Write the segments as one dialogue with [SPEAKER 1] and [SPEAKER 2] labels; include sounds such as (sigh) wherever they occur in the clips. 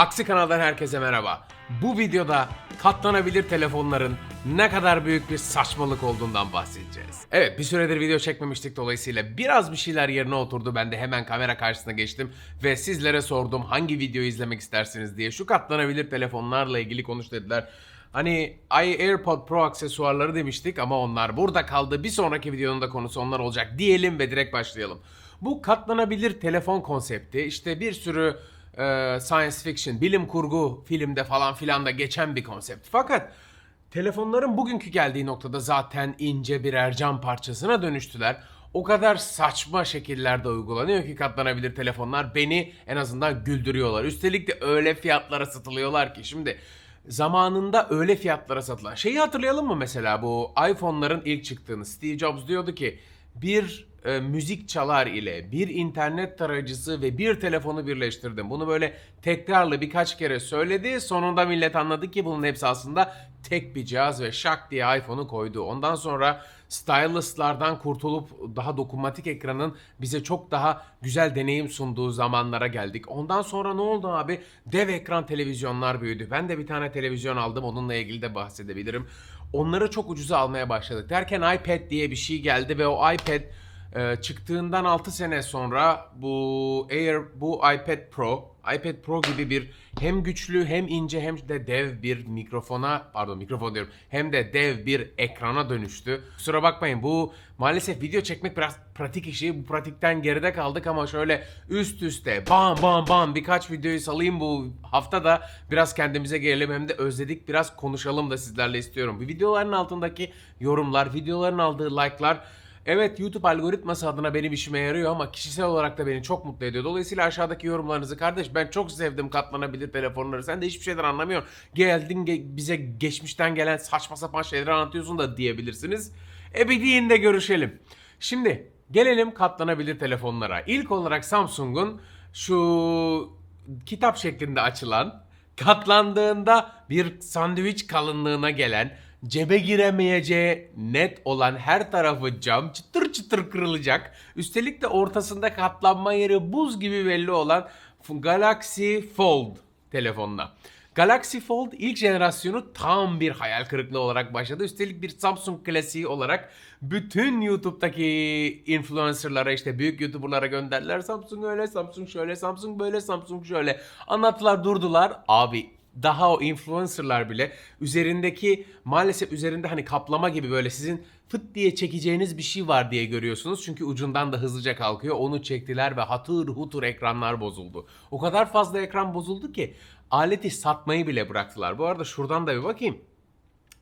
[SPEAKER 1] Aksi kanaldan herkese merhaba. Bu videoda katlanabilir telefonların ne kadar büyük bir saçmalık olduğundan bahsedeceğiz. Evet bir süredir video çekmemiştik dolayısıyla biraz bir şeyler yerine oturdu. Ben de hemen kamera karşısına geçtim ve sizlere sordum hangi videoyu izlemek istersiniz diye. Şu katlanabilir telefonlarla ilgili konuş dediler. Hani AirPod Pro aksesuarları demiştik ama onlar burada kaldı. Bir sonraki videonun da konusu onlar olacak diyelim ve direkt başlayalım. Bu katlanabilir telefon konsepti işte bir sürü e, science fiction, bilim kurgu filmde falan filan da geçen bir konsept. Fakat telefonların bugünkü geldiği noktada zaten ince birer cam parçasına dönüştüler. O kadar saçma şekillerde uygulanıyor ki katlanabilir telefonlar beni en azından güldürüyorlar. Üstelik de öyle fiyatlara satılıyorlar ki şimdi zamanında öyle fiyatlara satılan. Şeyi hatırlayalım mı mesela bu iPhone'ların ilk çıktığını. Steve Jobs diyordu ki bir e, müzik çalar ile bir internet tarayıcısı ve bir telefonu birleştirdim. Bunu böyle tekrarlı birkaç kere söyledi. Sonunda millet anladı ki bunun hepsi aslında tek bir cihaz ve şak diye iPhone'u koydu. Ondan sonra stylus'lardan kurtulup daha dokunmatik ekranın bize çok daha güzel deneyim sunduğu zamanlara geldik. Ondan sonra ne oldu abi? Dev ekran televizyonlar büyüdü. Ben de bir tane televizyon aldım. Onunla ilgili de bahsedebilirim. Onları çok ucuza almaya başladık. Derken iPad diye bir şey geldi ve o iPad e, çıktığından 6 sene sonra bu Air bu iPad Pro iPad Pro gibi bir hem güçlü hem ince hem de dev bir mikrofona pardon mikrofon diyorum hem de dev bir ekrana dönüştü. Kusura bakmayın bu maalesef video çekmek biraz pratik işi. Bu pratikten geride kaldık ama şöyle üst üste bam bam bam birkaç videoyu salayım bu hafta da biraz kendimize gelelim hem de özledik biraz konuşalım da sizlerle istiyorum. Bu videoların altındaki yorumlar, videoların aldığı like'lar Evet YouTube algoritması adına benim işime yarıyor ama kişisel olarak da beni çok mutlu ediyor. Dolayısıyla aşağıdaki yorumlarınızı kardeş ben çok sevdim katlanabilir telefonları. Sen de hiçbir şeyden anlamıyorsun. Geldin ge- bize geçmişten gelen saçma sapan şeyleri anlatıyorsun da diyebilirsiniz. Ebediğinde görüşelim. Şimdi gelelim katlanabilir telefonlara. İlk olarak Samsung'un şu kitap şeklinde açılan katlandığında bir sandviç kalınlığına gelen cebe giremeyeceği net olan her tarafı cam çıtır çıtır kırılacak. Üstelik de ortasında katlanma yeri buz gibi belli olan Galaxy Fold telefonuna. Galaxy Fold ilk jenerasyonu tam bir hayal kırıklığı olarak başladı. Üstelik bir Samsung klasiği olarak bütün YouTube'daki influencerlara işte büyük YouTuber'lara gönderdiler. Samsung öyle, Samsung şöyle, Samsung böyle, Samsung şöyle. Anlattılar durdular. Abi daha o influencerlar bile üzerindeki maalesef üzerinde hani kaplama gibi böyle sizin fıt diye çekeceğiniz bir şey var diye görüyorsunuz. Çünkü ucundan da hızlıca kalkıyor. Onu çektiler ve hatır hutur ekranlar bozuldu. O kadar fazla ekran bozuldu ki aleti satmayı bile bıraktılar. Bu arada şuradan da bir bakayım.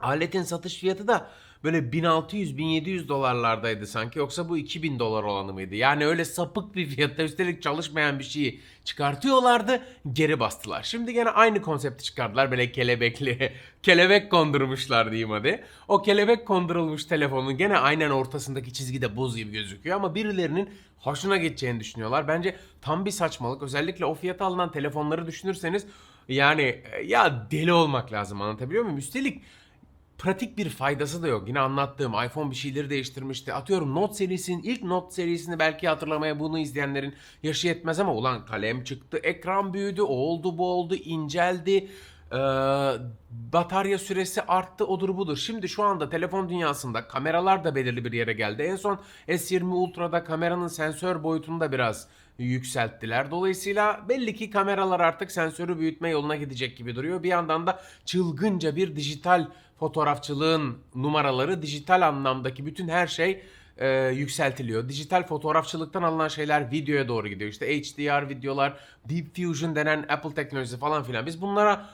[SPEAKER 1] Aletin satış fiyatı da böyle 1600-1700 dolarlardaydı sanki. Yoksa bu 2000 dolar olanı mıydı? Yani öyle sapık bir fiyatta üstelik çalışmayan bir şeyi çıkartıyorlardı. Geri bastılar. Şimdi gene aynı konsepti çıkardılar. Böyle kelebekli, (laughs) kelebek kondurmuşlar diyeyim hadi. O kelebek kondurulmuş telefonun gene aynen ortasındaki çizgide buz gibi gözüküyor. Ama birilerinin hoşuna gideceğini düşünüyorlar. Bence tam bir saçmalık. Özellikle o fiyata alınan telefonları düşünürseniz yani e, ya deli olmak lazım anlatabiliyor muyum? Üstelik pratik bir faydası da yok. Yine anlattığım iPhone bir şeyleri değiştirmişti. Atıyorum Note serisinin ilk Note serisini belki hatırlamaya bunu izleyenlerin yaşı yetmez ama ulan kalem çıktı, ekran büyüdü, o oldu bu oldu, inceldi. Ee, batarya süresi arttı odur budur. Şimdi şu anda telefon dünyasında kameralar da belirli bir yere geldi. En son S20 Ultra'da kameranın sensör boyutunu da biraz yükselttiler. Dolayısıyla belli ki kameralar artık sensörü büyütme yoluna gidecek gibi duruyor. Bir yandan da çılgınca bir dijital fotoğrafçılığın numaraları, dijital anlamdaki bütün her şey e, yükseltiliyor. Dijital fotoğrafçılıktan alınan şeyler videoya doğru gidiyor. İşte HDR videolar, Deep Fusion denen Apple teknolojisi falan filan. Biz bunlara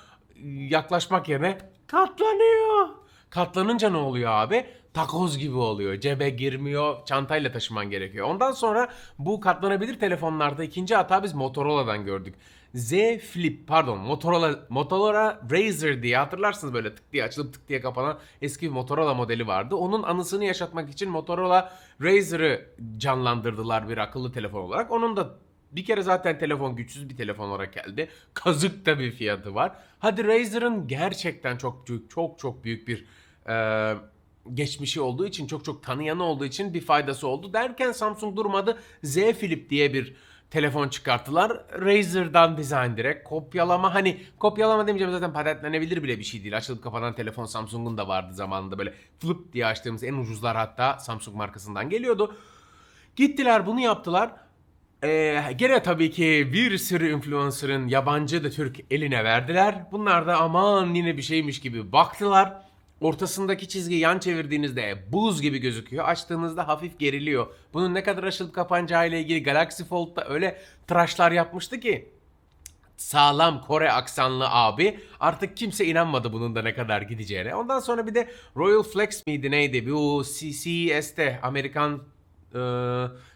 [SPEAKER 1] yaklaşmak yerine katlanıyor. Katlanınca ne oluyor abi? Takoz gibi oluyor. Cebe girmiyor. Çantayla taşıman gerekiyor. Ondan sonra bu katlanabilir telefonlarda ikinci hata biz Motorola'dan gördük. Z Flip pardon Motorola Motorola Razr diye hatırlarsınız böyle tık diye açılıp tık diye kapanan eski bir Motorola modeli vardı. Onun anısını yaşatmak için Motorola Razr'ı canlandırdılar bir akıllı telefon olarak. Onun da bir kere zaten telefon güçsüz bir telefon olarak geldi. Kazık da bir fiyatı var. Hadi Razer'ın gerçekten çok büyük, çok çok büyük bir e, geçmişi olduğu için, çok çok tanıyanı olduğu için bir faydası oldu. Derken Samsung durmadı. Z Flip diye bir telefon çıkarttılar. Razer'dan design direkt kopyalama hani kopyalama demeyeceğim zaten patentlenebilir bile bir şey değil. Açılıp kapanan telefon Samsung'un da vardı zamanında böyle flip diye açtığımız en ucuzlar hatta Samsung markasından geliyordu. Gittiler bunu yaptılar. Ee, gene tabii ki bir sürü influencer'ın yabancı da Türk eline verdiler. Bunlar da aman yine bir şeymiş gibi baktılar. Ortasındaki çizgi yan çevirdiğinizde buz gibi gözüküyor. Açtığınızda hafif geriliyor. Bunun ne kadar açılıp kapanacağı ile ilgili Galaxy Fold'da öyle tıraşlar yapmıştı ki sağlam Kore aksanlı abi. Artık kimse inanmadı bunun da ne kadar gideceğine. Ondan sonra bir de Royal Flex miydi neydi? Bu CCS'te Amerikan e,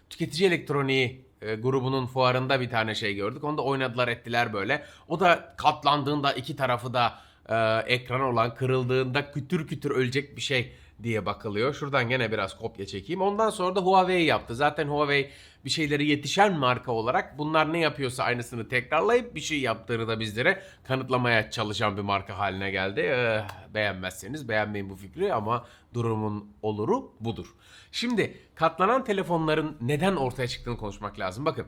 [SPEAKER 1] tüketici elektroniği e, grubunun fuarında bir tane şey gördük. Onu da oynadılar ettiler böyle. O da katlandığında iki tarafı da e, ekran olan kırıldığında kütür kütür ölecek bir şey diye bakılıyor. Şuradan gene biraz kopya çekeyim. Ondan sonra da Huawei yaptı. Zaten Huawei bir şeyleri yetişen marka olarak bunlar ne yapıyorsa aynısını tekrarlayıp bir şey yaptığını da bizlere kanıtlamaya çalışan bir marka haline geldi. Ee, beğenmezseniz beğenmeyin bu fikri ama durumun oluru budur. Şimdi katlanan telefonların neden ortaya çıktığını konuşmak lazım. Bakın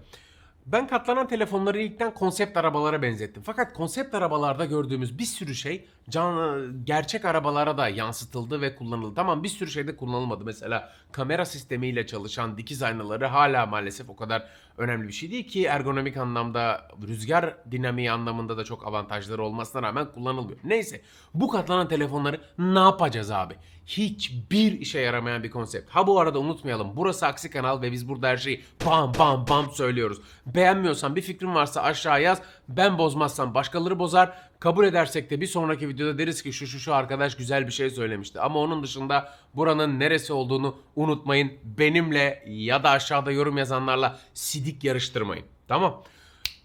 [SPEAKER 1] ben katlanan telefonları ilkten konsept arabalara benzettim. Fakat konsept arabalarda gördüğümüz bir sürü şey can, gerçek arabalara da yansıtıldı ve kullanıldı. Tamam bir sürü şeyde kullanılmadı. Mesela kamera sistemiyle çalışan dikiz aynaları hala maalesef o kadar önemli bir şey değil ki ergonomik anlamda rüzgar dinamiği anlamında da çok avantajları olmasına rağmen kullanılmıyor. Neyse bu katlanan telefonları ne yapacağız abi? Hiçbir işe yaramayan bir konsept. Ha bu arada unutmayalım burası Aksi Kanal ve biz burada her şeyi bam bam bam söylüyoruz. Beğenmiyorsan bir fikrin varsa aşağı yaz. Ben bozmazsam başkaları bozar. Kabul edersek de bir sonraki videoda deriz ki şu şu şu arkadaş güzel bir şey söylemişti. Ama onun dışında buranın neresi olduğunu unutmayın. Benimle ya da aşağıda yorum yazanlarla sidik yarıştırmayın. Tamam.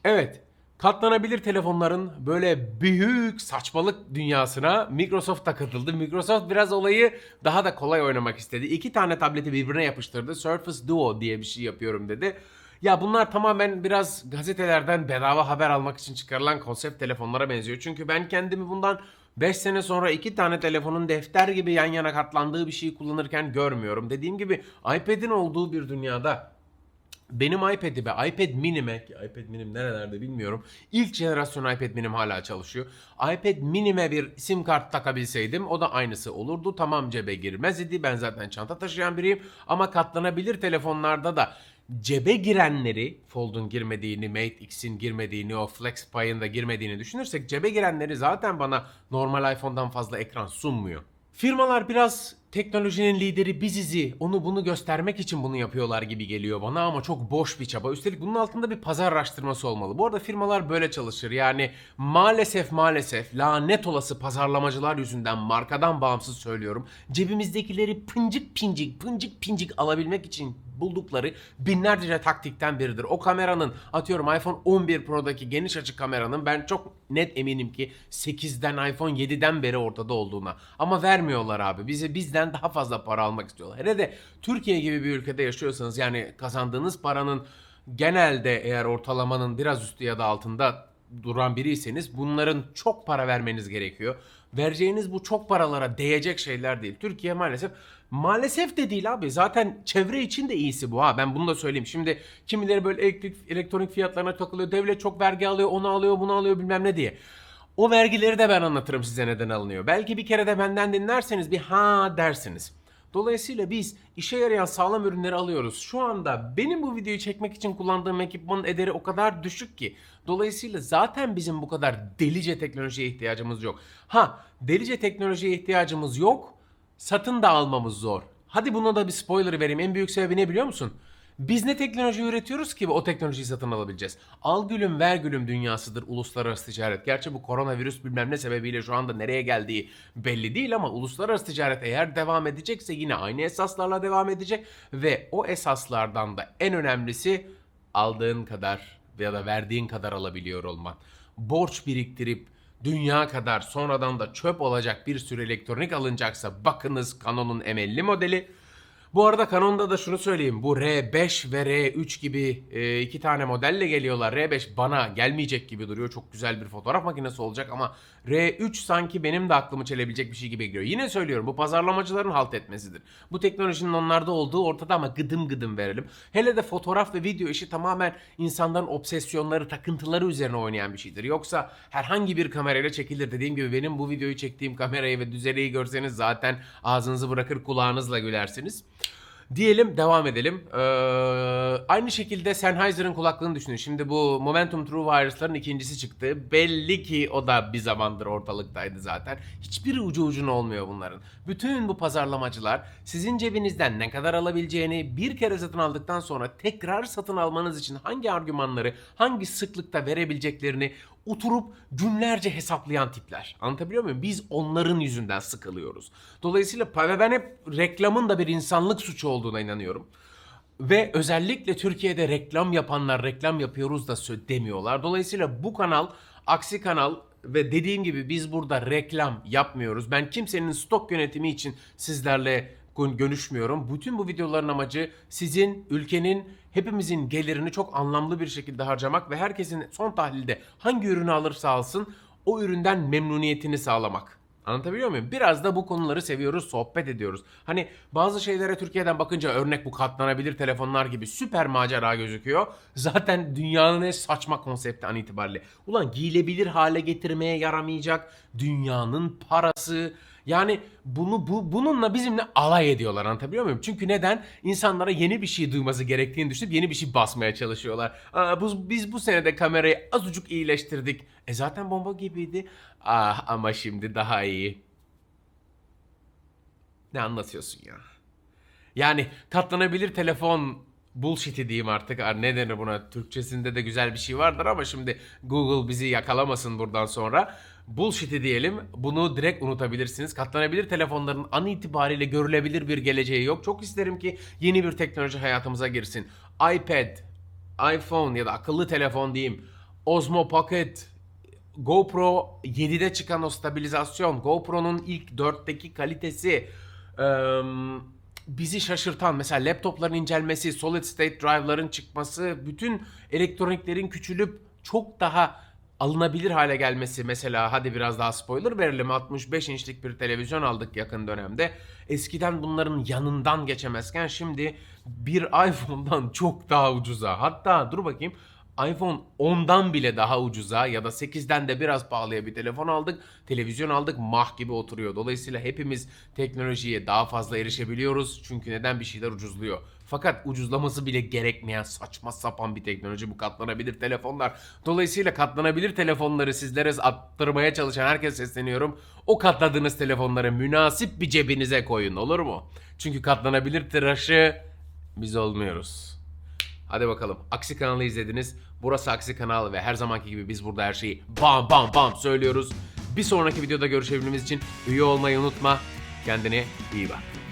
[SPEAKER 1] Evet. Katlanabilir telefonların böyle büyük saçmalık dünyasına Microsoft da katıldı. Microsoft biraz olayı daha da kolay oynamak istedi. İki tane tableti birbirine yapıştırdı. Surface Duo diye bir şey yapıyorum dedi. Ya bunlar tamamen biraz gazetelerden bedava haber almak için çıkarılan konsept telefonlara benziyor. Çünkü ben kendimi bundan 5 sene sonra iki tane telefonun defter gibi yan yana katlandığı bir şeyi kullanırken görmüyorum. Dediğim gibi iPad'in olduğu bir dünyada benim iPad'ime, iPad mini'me, iPad minim nerelerde bilmiyorum. İlk jenerasyon iPad minim hala çalışıyor. iPad minime bir sim kart takabilseydim o da aynısı olurdu. Tamam cebe girmez idi. Ben zaten çanta taşıyan biriyim. Ama katlanabilir telefonlarda da cebe girenleri, Fold'un girmediğini, Mate X'in girmediğini, o Flex Pay'ın da girmediğini düşünürsek cebe girenleri zaten bana normal iPhone'dan fazla ekran sunmuyor. Firmalar biraz teknolojinin lideri bizizi onu bunu göstermek için bunu yapıyorlar gibi geliyor bana ama çok boş bir çaba. Üstelik bunun altında bir pazar araştırması olmalı. Bu arada firmalar böyle çalışır. Yani maalesef maalesef lanet olası pazarlamacılar yüzünden markadan bağımsız söylüyorum. Cebimizdekileri pıncık pincik pıncık pincik alabilmek için buldukları binlerce taktikten biridir. O kameranın atıyorum iPhone 11 Pro'daki geniş açı kameranın ben çok net eminim ki 8'den iPhone 7'den beri ortada olduğuna. Ama vermiyorlar abi. Bize bizden daha fazla para almak istiyorlar. Hele de Türkiye gibi bir ülkede yaşıyorsanız yani kazandığınız paranın genelde eğer ortalamanın biraz üstü ya da altında duran biriyseniz bunların çok para vermeniz gerekiyor. Vereceğiniz bu çok paralara değecek şeyler değil. Türkiye maalesef maalesef de değil abi. Zaten çevre için de iyisi bu ha. Ben bunu da söyleyeyim. Şimdi kimileri böyle elektrik elektronik fiyatlarına takılıyor. Devlet çok vergi alıyor, onu alıyor, bunu alıyor bilmem ne diye. O vergileri de ben anlatırım size neden alınıyor. Belki bir kere de benden dinlerseniz bir ha dersiniz. Dolayısıyla biz işe yarayan sağlam ürünleri alıyoruz. Şu anda benim bu videoyu çekmek için kullandığım ekipmanın ederi o kadar düşük ki. Dolayısıyla zaten bizim bu kadar delice teknolojiye ihtiyacımız yok. Ha delice teknolojiye ihtiyacımız yok. Satın da almamız zor. Hadi buna da bir spoiler vereyim. En büyük sebebi ne biliyor musun? Biz ne teknoloji üretiyoruz ki o teknolojiyi satın alabileceğiz? Al gülüm ver gülüm dünyasıdır uluslararası ticaret. Gerçi bu koronavirüs bilmem ne sebebiyle şu anda nereye geldiği belli değil ama uluslararası ticaret eğer devam edecekse yine aynı esaslarla devam edecek ve o esaslardan da en önemlisi aldığın kadar ya da verdiğin kadar alabiliyor olman. Borç biriktirip dünya kadar sonradan da çöp olacak bir sürü elektronik alınacaksa bakınız Canon'un M50 modeli. Bu arada Canon'da da şunu söyleyeyim. Bu R5 ve R3 gibi e, iki tane modelle geliyorlar. R5 bana gelmeyecek gibi duruyor. Çok güzel bir fotoğraf makinesi olacak ama R3 sanki benim de aklımı çelebilecek bir şey gibi geliyor. Yine söylüyorum bu pazarlamacıların halt etmesidir. Bu teknolojinin onlarda olduğu ortada ama gıdım gıdım verelim. Hele de fotoğraf ve video işi tamamen insanların obsesyonları, takıntıları üzerine oynayan bir şeydir. Yoksa herhangi bir kamerayla çekilir. Dediğim gibi benim bu videoyu çektiğim kamerayı ve düzeleyi görseniz zaten ağzınızı bırakır kulağınızla gülersiniz. Diyelim devam edelim. Ee, aynı şekilde Sennheiser'ın kulaklığını düşünün. Şimdi bu Momentum True Wireless'ların ikincisi çıktı. Belli ki o da bir zamandır ortalıktaydı zaten. Hiçbiri ucu ucuna olmuyor bunların. Bütün bu pazarlamacılar sizin cebinizden ne kadar alabileceğini bir kere satın aldıktan sonra tekrar satın almanız için hangi argümanları, hangi sıklıkta verebileceklerini oturup günlerce hesaplayan tipler. Anlatabiliyor muyum? Biz onların yüzünden sıkılıyoruz. Dolayısıyla ve ben hep reklamın da bir insanlık suçu olduğuna inanıyorum. Ve özellikle Türkiye'de reklam yapanlar reklam yapıyoruz da demiyorlar. Dolayısıyla bu kanal aksi kanal ve dediğim gibi biz burada reklam yapmıyoruz. Ben kimsenin stok yönetimi için sizlerle görüşmüyorum. Bütün bu videoların amacı sizin, ülkenin, hepimizin gelirini çok anlamlı bir şekilde harcamak ve herkesin son tahlilde hangi ürünü alırsa alsın o üründen memnuniyetini sağlamak. Anlatabiliyor muyum? Biraz da bu konuları seviyoruz, sohbet ediyoruz. Hani bazı şeylere Türkiye'den bakınca örnek bu katlanabilir telefonlar gibi süper macera gözüküyor. (laughs) Zaten dünyanın en saçma konsepti an itibariyle. Ulan giyilebilir hale getirmeye yaramayacak dünyanın parası. Yani bunu bu bununla bizimle alay ediyorlar anlatabiliyor muyum? Çünkü neden? İnsanlara yeni bir şey duyması gerektiğini düşünüp yeni bir şey basmaya çalışıyorlar. Aa, bu, biz bu senede kamerayı azıcık iyileştirdik. E zaten bomba gibiydi. Ah ama şimdi daha iyi. Ne anlatıyorsun ya? Yani katlanabilir telefon bullshit'i diyeyim artık. Ne denir buna? Türkçesinde de güzel bir şey vardır ama şimdi Google bizi yakalamasın buradan sonra. Bullshit'i diyelim. Bunu direkt unutabilirsiniz. Katlanabilir telefonların an itibariyle görülebilir bir geleceği yok. Çok isterim ki yeni bir teknoloji hayatımıza girsin. iPad, iPhone ya da akıllı telefon diyeyim. Osmo Pocket, GoPro 7'de çıkan o stabilizasyon, GoPro'nun ilk 4'teki kalitesi, eee, bizi şaşırtan mesela laptopların incelmesi, solid state drive'ların çıkması, bütün elektroniklerin küçülüp çok daha alınabilir hale gelmesi mesela hadi biraz daha spoiler verelim 65 inçlik bir televizyon aldık yakın dönemde. Eskiden bunların yanından geçemezken şimdi bir (laughs) iPhone'dan çok daha ucuza hatta dur bakayım iPhone 10'dan bile daha ucuza ya da 8'den de biraz pahalıya bir telefon aldık. Televizyon aldık mah gibi oturuyor. Dolayısıyla hepimiz teknolojiye daha fazla erişebiliyoruz. Çünkü neden bir şeyler ucuzluyor. Fakat ucuzlaması bile gerekmeyen saçma sapan bir teknoloji bu katlanabilir telefonlar. Dolayısıyla katlanabilir telefonları sizlere attırmaya çalışan herkese sesleniyorum. O katladığınız telefonları münasip bir cebinize koyun olur mu? Çünkü katlanabilir tıraşı biz olmuyoruz. Hadi bakalım. Aksi kanalı izlediniz. Burası Aksi kanal ve her zamanki gibi biz burada her şeyi bam bam bam söylüyoruz. Bir sonraki videoda görüşebilmemiz için üye olmayı unutma. Kendine iyi bak.